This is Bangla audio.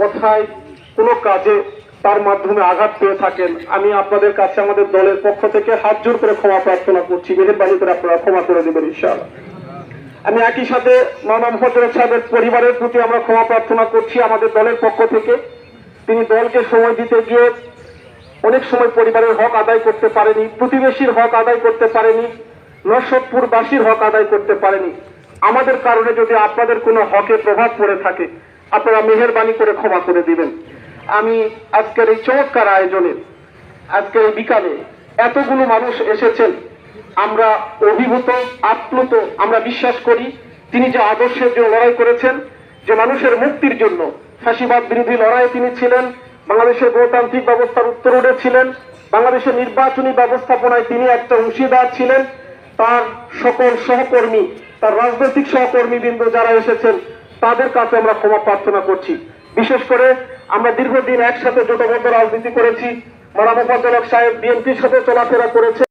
কথায় কোনো কাজে তার মাধ্যমে আঘাত পেয়ে থাকেন, আমি আপনাদের কাছে আমাদের দলের পক্ষ থেকে হাত জোর করে ক্ষমা প্রার্থনা করছি। মেহেরবানি করে আপনারা ক্ষমা করে দেবেন ইনশাআল্লাহ। আমি একই সাথে মামা মুফাজ্জল সাহেবের পরিবারের প্রতি আমরা ক্ষমা প্রার্থনা করছি আমাদের দলের পক্ষ থেকে। তিনি দলকে সময় দিতে গিয়ে অনেক সময় পরিবারের হক আদায় করতে পারেনি, প্রতিবেশীর হক আদায় করতে পারেনি নরসদপুরবাসীর হক আদায় করতে পারেনি। আমাদের কারণে যদি আপনাদের কোনো হকে প্রভাব পড়ে থাকে আপনারা মেহেরবানি করে ক্ষমা করে দিবেন। আমি আজকের এই চমৎকার আয়োজনে, আজকের এই বিকালে এতগুলো মানুষ এসেছেন। আমরা অভিভূত, আপ্লুত, আমরা বিশ্বাস করি, তিনি যে আদর্শের জন্য লড়াই করেছেন, যে মানুষের মুক্তির জন্য ফাঁসিবাদ বিরোধী লড়াইয়ে তিনি ছিলেন, বাংলাদেশের গণতান্ত্রিক ব্যবস্থার উত্তরোডে ছিলেন, বাংলাদেশের নির্বাচনী ব্যবস্থাপনায় তিনি একটা অংশীদার ছিলেন, তার সকল সহকর্মী, তার রাজনৈতিক সহকর্মী বৃন্দ যারা এসেছেন তাদের কাছে আমরা ক্ষমা প্রার্থনা করছি। বিশেষ করে আমরা দীর্ঘদিন একসাথে জোটবদ্ধ রাজনীতি করেছি মারামা সাহেব বিএনপির সাথে চলাফেরা করেছে